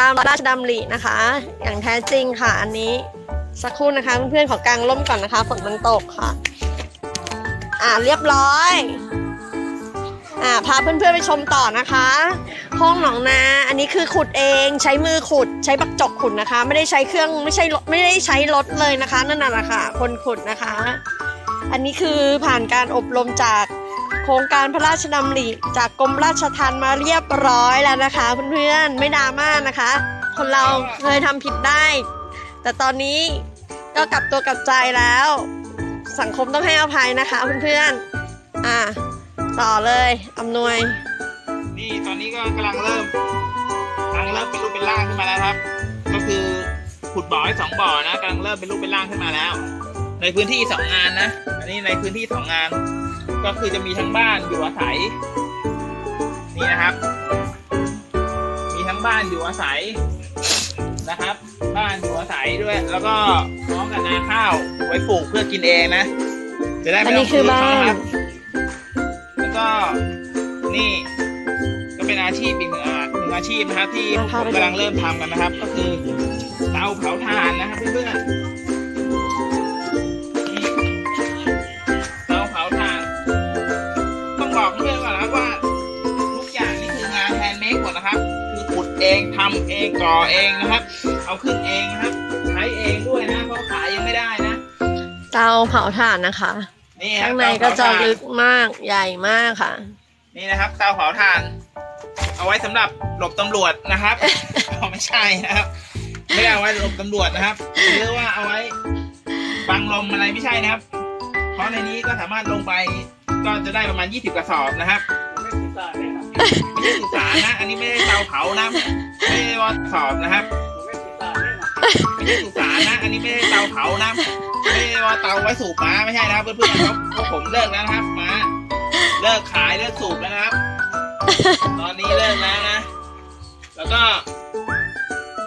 ตามราชดำรินะคะ อย่างแท้จริงค่ะ อันนี้สักครู่นะคะเพื่อนๆขอกางร่มก่อนนะคะฝนมันตกค่ะ อ่าเรียบร้อยอ่าพาเพื่อนๆไปชมต่อนะคะห้องหนองนาอันนี้คือขุดเองใช้มือขุดใช้ปักจกขุดนะคะ ไม่ได้ใช้เครื่องไม่ใช่ไม่ได้ใช้รถเลยนะคะนั่นน่ะแหละค่ะ คนขุดนะคะ อันนี้คือผ่านการอบรมจาก โครงการพระราชดำริจากกรมราชทัณฑ์มาเรียบร้อยแล้วนะคะเพื่อนๆไม่ดราม่านะคะ คนเราเคยทำผิดได้ แต่ตอนนี้ก็กลับตัวกลับใจแล้ว สังคมต้องให้อภัยนะคะเพื่อนๆอะต่อเลยอำนวย นี่ตอนนี้ก็กำลังเริ่มกำลังเริ่มเป็นรูปเป็นร่างขึ้นมาแล้วครับ ก็คือขุดบ่อให้สองบ่อนะกำลังเริ่มเป็นรูปเป็นร่างขึ้นมาแล้ว ในพื้นที่สองงานนะ อันนี้ในพื้นที่สองงาน ก็คือจะมีทั้งบ้านอยู่อาศัย นี่นะครับ มีทั้งบ้านอยู่อาศัยนะครับ บ้านอยู่อาศัยด้วย แล้วก็พร้อมกับนาข้าวไว้ปลูกเพื่อกินเองนะ จะได้อัไม่นต้นี้องคือซื้อบ้าเขานะนครับแล้วก็นี่ ก็เป็นอาชีพอีกหนึ่งอาหนึ่งอาชีพนะครับที่ผมกำลังเริ่มทำกันนะครับ ก็คือเตาเผาถ่านนะครับเพื่อนๆ เองทำเองก่อเองนะครับ เอาขึ้นเองนะครับ ใช้เองด้วยนะเพราะขายยังไม่ได้นะเตาเผาถ่านนะคะนี่ครับข้างในก็จะเตาเผาถ่านลึกมากใหญ่มากค่ะ นี่นะครับเตาเผาถ่าน เอาไว้สำหรับหลบตำรวจนะครับเอาไม่ใช่นะครับไม่ได้เอาไว้หลบตำรวจนะครับหรือว่าเอาไว้บังลมอะไรไม่ใช่นะครับ เพราะในนี้ก็สามารถลงไปก็จะได้ประมาณ 20 กระสอบนะครับ ไม่ใช่สุสานนะ อันนี้ไม่ได้เตาเผานะ ไม่ได้ว่ากระสอบนะครับไม่ใช่สุสานนะ อันนี้ไม่ได้เตาเผานะ ไม่ได้ว่าเตาไว้สูบม้าไม่ใช่นะครับเพื่อนๆครับพวกผมเลิกแล้วนะครับม้าเลิกขายเลิกสูบแล้วนะครับ ตอนนี้เลิกแล้วนะ แล้วก็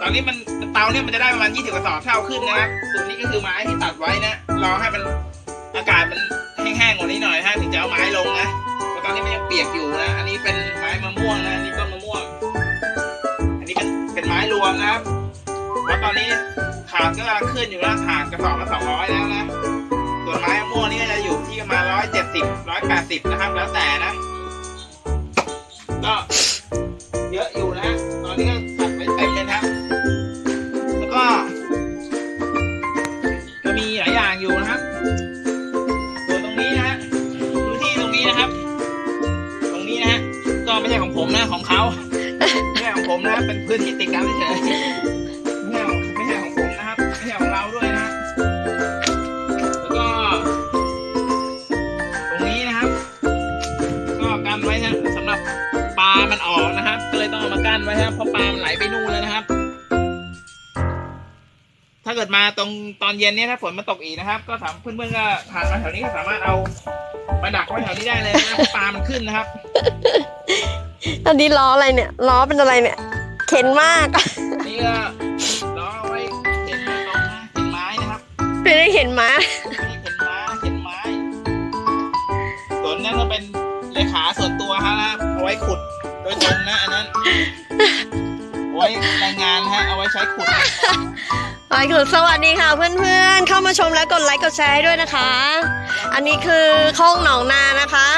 ตอนนี้มันเตาเนี่ยมันจะได้ประมาณ20กระสอบเท่าขึ้นนะครับ ส่วนนี้ก็คือไม้ที่ตัดไว้นะ รอให้มันอากาศมันแห้งๆกว่านี้หน่อยฮะถึงจะเอาไม้ลงนะ ตอนนี้มันยังเปียกอยู่นะ อันนี้เป็นไม้มะม่วงนะอันนี้ต้นมะม่วง อันนี้เป็นเป็นไม้รวมนะครับ แล้วตอนนี้ขาดก็กำลังขึ้นอยู่นะขาดกระสอบละสองร้อยแล้วนะ ส่วนไม้มะม่วงนี่ก็จะอยู่ที่ประมาณร้อยเจ็ดสิบร้อยแปดสิบนะครับ แล้วแต่นะ ก็เยอะอยู่นะฮะตอนนี้ก็ ผมนะของเขาไม่ใช่ของผมนะ เป็นพื้นที่ติดกันเฉยๆไม่ใช่ของไม่ใช่ของผมนะครับไม่ใช่ของเราด้วยนะ แล้วก็ ตรงนี้นะครับ ก็กันไว้นะสำหรับปลามันออกนะครับ ก็เลยต้องเอามากั้นไว้ครับเพราะปลามันไหลไปนู่นแล้วนะครับ ถ้าเกิดมาตรงตอนเย็นเนี่ยถ้าฝนมาตกอีกนะครับ ก็สามเพื่อนๆก็ผ่านมาแถวนี้ก็สามารถเอามาดักไว้แถวนี้ได้เลยนะเพราะปลามันขึ้นนะครับ อันนี้ล้ออะไรเนี่ย ล้อเป็นอะไรเนี่ย เข็นมาก นี่ก็ล้อเอาไว้เข็นตรงนะเข็นไม้นะครับไม่ได้เห็นม้าไม่ได้เข็นม้าเข็นไม้ ส่วนนั้นก็เป็นเลขาส่วนตัวฮะนะเอาไว้ขุดโดยตรงนะอันนั้นเอาไว้รายงานฮะเอาไว้ใช้ขุดไปคือสวัสดีค่ะเพื่อนๆ เข้ามาชมแล้วกดไลค์กดแชร์ให้ด้วยนะคะ อันนี้คือโค้งหนองนานะคะ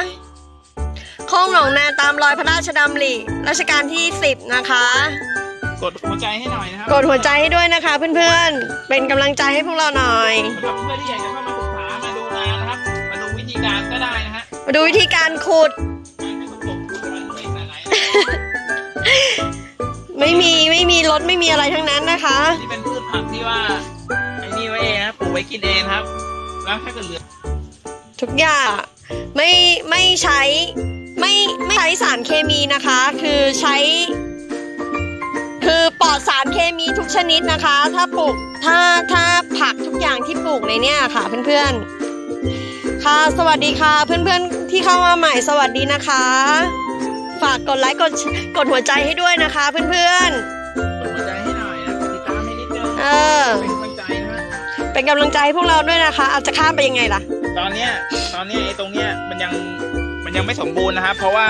โค้งหนองนาตามรอยพระราชดำริรัชกาลที่ 10 นะคะ กดหัวใจให้หน่อยนะครักดหัวใจให้ด้วยนะคะเพื่อนๆ เป็นกำลังใจให้พวกเราหน่อย สำหรับเพื่อนที่อยากจะเข้ามาศึกษามาดูงานนะครับ มาดูวิธีการก็ได้นะฮะมาดูวิธีการขุดไม่ต้องกดดูมันไม่ขนาดไหนไม่มีไม่มีรถไม่มีอะไรทั้งนั้นนะคะ นี่เป็นพืชผักที่ว่าไอ้นี่ไว้เองนะปลูกไว้กินเองครับ แล้วถ้าเกิดเหลือทุกอย่างไม่ไม่ใช้ ไม่ไม่ใช้สารเคมีนะคะ คือใช้ คือปลอดสารเคมีทุกชนิดนะคะ ถ้าปลูกถ้าถ้าผักทุกอย่างที่ปลูกในเนี่ยค่ะเพื่อนๆ ค่ะสวัสดีค่ะเพื่อนๆที่เข้ามาใหม่สวัสดีนะคะ ฝากกดไลค์กดกดหัวใจให้ด้วยนะคะ เพื่อนกดหัวใจให้หน่อยนะกดติดตามให้นิดนึงๆเออเป็นกำลังใจนะฮะเป็นกำลังใจให้พวกเราด้วยนะคะ อาจจะข้ามไปยังไงล่ะ ตอนเนี้ยตอนเนี้ยไอ้ตรงเนี้ยมันยัง มันยังไม่สมบูรณ์นะครับ เพราะว่า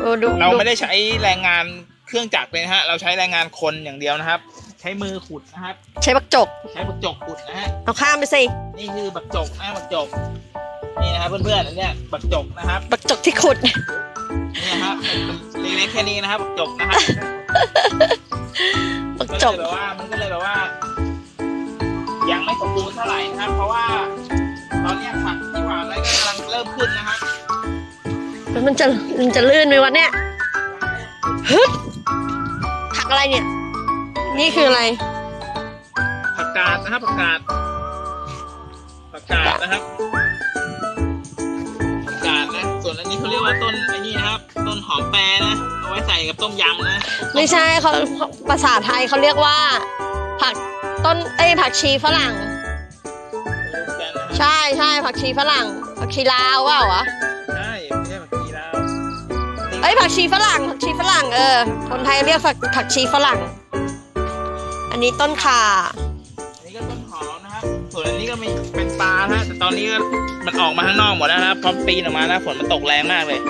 โอ้ดูเราดูไม่ได้ใช้แรงงานคเครื่องจักรเลยนะฮะ เราใช้แรงงานคนอย่างเดียวนะครับ ใช้มือขุดนะครับ ใช้บักจก ใช้บักจกขุดนะฮะ เอาข้ามไปสิ นี่คือบักจกนะบักจก นี่นะครับเพื่อนๆอันเนี้ยบักจกนะครับ บักจกที่ขุด นี่นะครับเล็กๆแค่นี้นะครับบักจกนะครับบักก็จเลยกแบบว่ามันก็เลยแบบว่า ยังไม่สมบูรณ์เท่าไหร่นะครับ เพราะว่าตอนเนี้ยผักที่หวานไว้ก็กำลังเริ่มขึ้นนะครับแล้ว มันจะมันจะลื่นไหมวะเนี่ยฮึบผักอะไรเนี่ย นี่คืออะไร ผักกาดนะครับผักกาดผักกาดนะครับผักกาดนะ ส่วนอันนี้เขาเรียกว่าต้นไอ้นี่นะครับ ต้นหอมแปรนะ เอาไว้ใส่กับต้มยำนะ ไม่ใช่เขาภาษาไทยเขาเรียกว่า ผักต้นเอ้ยผักชีฝรั่ง ใช่ใช่ผักชีฝรั่งผักชีลาวว่าวะ เอ้ยผักชีฝรั่งผักชีฝรั่งเออ คนไทยเรียกผักผักชีฝรั่ง อันนี้ต้นข่าอันนี้ก็ต้นหอมนะครับ ส่วนอันนี้ก็มีเป็นปลานะฮะแต่ตอนนี้ก็มันออกมาข้างนอกหมดแล้วนะครับพอปีนออกมานะฝนมันตกแรงมากเลย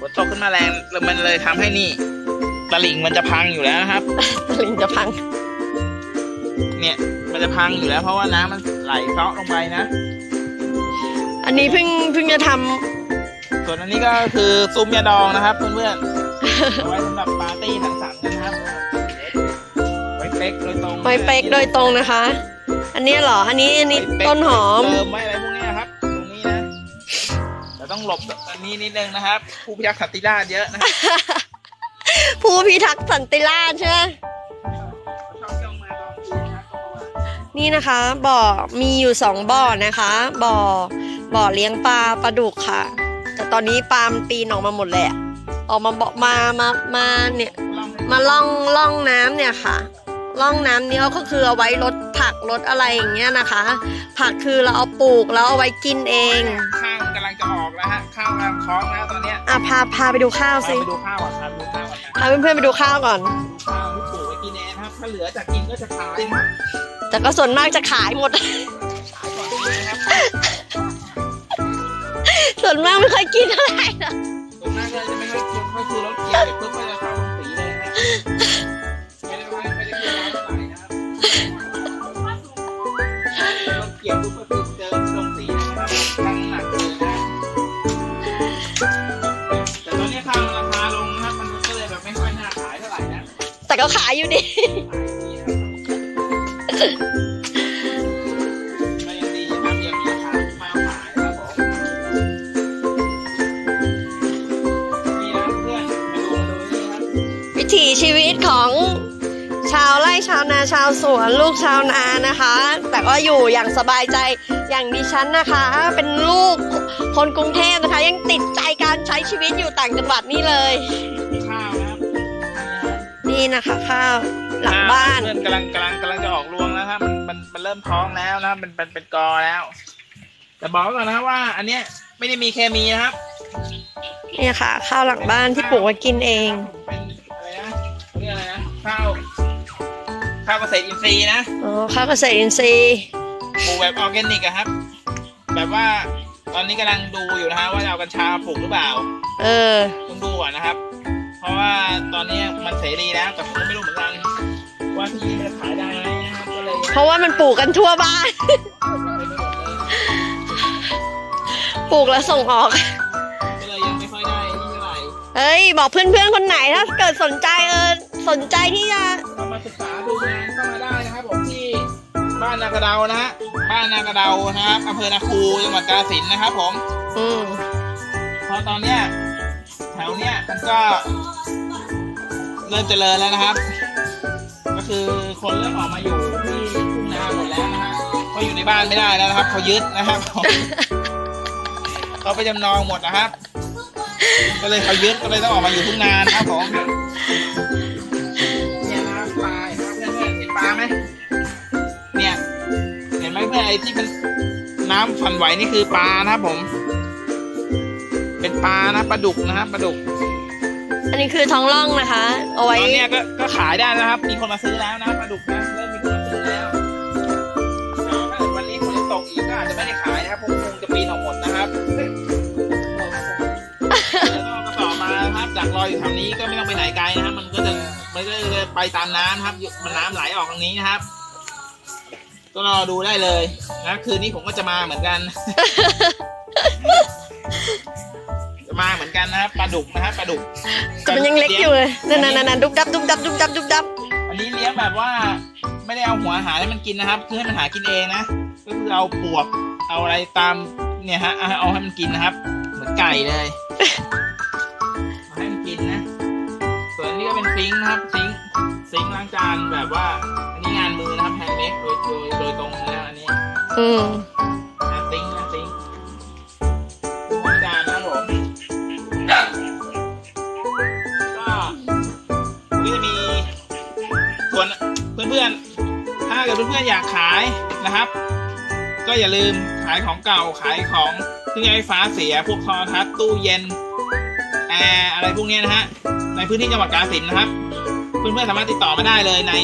ฝนตกขึ้นมาแรงแล้วมันเลยทำให้นี่ตลิ่งมันจะพังอยู่แล้วนะครับตลิงจะพัง เนี่ยมันจะพังอยู่แล้ว เพราะว่าน้ำมันไหลเซาะลงไปนะ อันนี้เพิ่งเพิ่งจะทำ ส่วนอันนี้ก็คือซุ้มยาดองนะครับ เพื่อนๆเอาไว้สำหรับปาร์ตี้สังสรรค์กันนะครับ ไว้เป๊กโดยตรงไว้เป๊กโดยตรงนะคะ อันนี้เหรอ อันนี้อันนี้ไว้เป๊กต้นหอมเติมไว้อะไรพวกเนี้ยครับ ตรงนี้นะแต่ต้องหลบอันนี้นิดนึงนะครับ ผู้พิทักษ์สันติราษฎร์เยอะนะครับผู้พิทักษ์สันติราษฎร์ใช่ไหมชอบจ้องมาตอนคืนนะครับเพราะว่านี่นะคะบ่อมีอยู่สองบ่อนะคะ บ่อบ่อเลี้ยงปลาปลาดุกค่ะ แต่ตอนนี้ปลามันปีนออกมาหมดเลยอะออกมาบอกมามามาเนี่ยลองให้มาล่องล่องน้ำเนี่ยค่ะล่องน้ำนี้ก็คือเอาไว้ลดผักลดอะไรอย่างเงี้ยนะคะ ผักคือเราเอาปลูกแล้วเอาไว้กินเอง ข้าวมันกำลังจะออกแล้วฮะข้าวกำลังท้องแล้วตอนเนี้ยอะพาพาไปดูข้าวไปสิดูข้าวก่อนครับดูข้าวก่อนนะพาเพื่อนๆไปดูข้าวก่อนดูข้าวที่ปลูกไว้กินเองนะครับถ้าเหลือจากกินก็จะขายนะครับแต่ก็ส่วนมากจะขายหมดขายก่อนเลยนะครับ ส่วนมากไม่ค่อยกินเท่าไหร่นะส่วนมากก็จะไม่ค่อยกินก็คือรถเกียร็จปุ๊บก็จะเข้าสีเลยนะไม่ได้ไม่ไม่ได้กินร้านเท่าไหร่นะครับรถเกี่ยวปุ๊บก็คือเจอที่โรงสีนะครับทั้งหนักเลยนะครับแต่ตอนนี้ข้าวมันราคาลงนะครับมันก็เลยแบบไม่ค่อยน่าขายเท่าไหร่นะแต่ก็ขายอยู่ดี ถีชีวิตของชาวไร่ชาวนาชาวสวนลูกชาวนานะคะ แต่ก็อยู่อย่างสบายใจอย่างดิฉันนะคะ เป็นลูกคนกรุงเทพนะคะ ยังติดใจการใช้ชีวิตอยู่ต่างจังหวัดนี่เลยมีข้าวนะครับนี่นะคะข้าวหลังบ้านเพื่อนกำลังกำลังกำลังจะออกรวงแล้วครับมันมันมันเริ่มท้องแล้วนะครับมันเป็นเป็นกอแล้ว แต่บอกไว้ก่อนนะครับว่า อันเนี้ยไม่ได้มีเคมีนะครับนี่ค่ะ ข้าวหลังบ้านที่ปลูกไว้กินเองเป็น ข้าวเกษตรอินทรีย์นะอ๋อข้าวเกษตรอินทรีย์ปลูกแบบออร์แกนิกอะครับ แบบว่าตอนนี้กำลังดูอยู่นะฮะว่าจะเอากัญชามาปลูกหรือเปล่า เออต้องดูก่อนนะครับ เพราะว่าตอนนี้มันเสรีแล้วแต่ผมก็ไม่รู้เหมือนกันว่าที่นี่จะขายได้ไหมนะครับก็เลยเพราะว่ามันปลูกกันทั่วบ้านปลูกแล้วส่งออกก็เลยยังไม่ค่อยได้นี่เท่าไหร่เฮ้ยบอกเพื่อนๆคนไหนถ้าเกิดสนใจเออสนใจที่จะก็มาศึกษาดูงานเข้า มาได้นะครับผมที่บ้านนากระเดานะฮะบ้านนากระเดานะครับอำเภอนาคูจังหวัดกาฬสินธุ์นะครับผมอืมเพราะตอนเนี้ยแถวเนี้ยมันก็ เริ่มเจริญแล้วนะครับ ก็คือคนเริ่มออกมาอยู่ที่ทุ่งนาหมดแล้วนะฮะเขาอยู่ในบ้านไม่ได้แล้วนะครับเขายึดนะครับผมเขาไปจำนองหมดนะครับ ก็เลยเขายึดก็เลยต้องออกมาอยู่ทุ่งนานะครับผม เห็นไหมเพื่อนไอ้ที่มันน้ำฝันไหวนี่คือปลานะครับผม เป็นปลานะปลาดุกนะครับปลาดุก อันนี้คือท้องร่องนะคะ เอาตไว้อนเนี้ยก็ก็ขายได้นะครับ มีคนมาซื้อแล้วนะปลาดุกนะเริ่มมีคนมาซื้อแล้วแต่ว่าถ้าเกิดวันนี้ฝนจะตกอีกก็อาจจะไม่ได้ขายนะครับเพราะคงจะปีนออกหมดนะครับแล้วก็กระสอบมานะครับดักรออยู่แถวนี้ก็ไม่ต้องไปไหนไกลนะครับ มันก็จะมันก็จะไปตามน้ำนะครับ มันน้ำไหลออกตรงนี้นะครับ ก็รอดูได้เลยนะคืนนี้ผมก็จะมาเหมือนกัน จะมาเหมือนกันนะครับปลาดุกนะครับปลาดุกแต่มันยังเล็กอยู่เลยนั่นนั่นนั่นดุบดับดุบดับดุบดับดุบดับ อันนี้เลี้ยงแบบว่า ไม่ได้เอาหัวอาหารให้มันกินนะครับ คือให้มันหากินเองนะก็คือเอาปวกเอาอะไรตามเนี่ยฮะเอาเอาให้มันกินนะครับ เหมือนไก่เลยเอาให้มันกินนะ ส่วนอันนี้ก็เป็นซิงค์นะครับซิงค์ซิงค์ล้างจานแบบว่าอันนี้งาน มือนะครับแฮนด์เมดโดยโดยโดยตรงเลยนะอันนี้อืมนะซิงค์นะซิงค์ล้างจานนะครับผมก็ก็จะมีส่วนเพื่อนๆ ถ้าเกิดเพื่อนๆอยากขายนะครับ ก็อย่าลืมขายของเก่าขายของเครื่องใช้ไฟฟ้าเสียพวกโทอทัศน์ตู้เย็นแอร์อะไรพวกเนี้ยนะฮะในพื้นที่จังหวัดกาฬสินธุ์นะครับ เพื่อนๆสามารถติดต่อมาได้เลยใน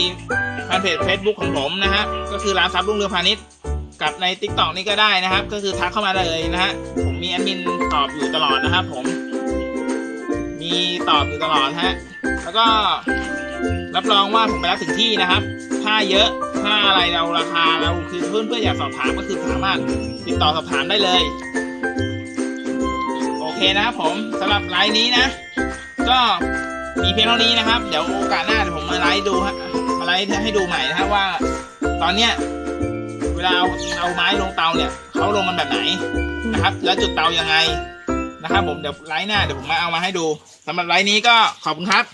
แฟนเพจ Facebook ของผมนะฮะก็คือร้านซับรุ่งเรืองพาณิชย์กับใน t ิ k t o k นี่ก็ได้นะครับ ก็คือทักเข้ามาเลยนะฮะผมมีแอดมินตอบอยู่ตลอดนะครับผม มีตอบอยู่ตลอดฮะแล้วก็รับรองว่าผมไปรับถึงที่นะครับ ถ้าเยอะถ้าอะไรเราราคาเราคือเพื่อนเพื่อนอยากสอบถามก็คือสามารถติดต่อสอบถามได้เลย โอเคนะครับผมสำหรับไลน์นี้นะ ก็มีเพียงเท่านี้นะครับ เดี๋ยวโอกาสหน้าเดี๋ยวผมมาไลฟ์ดูฮะ อะไลฟ์ให้ดูใหม่นะครับว่า ตอนเนี้ยเวลาเอาเอาไม้ลงเตาเนี่ยเขาลงกันแบบไหนนะครับ แล้วจุดเตายังไงนะครับผมเดี๋ยวไลน์หน้าเดี๋ยวผมมาเอามาให้ดูสำหรับไลน์นี้ก็ขอบคุณครับ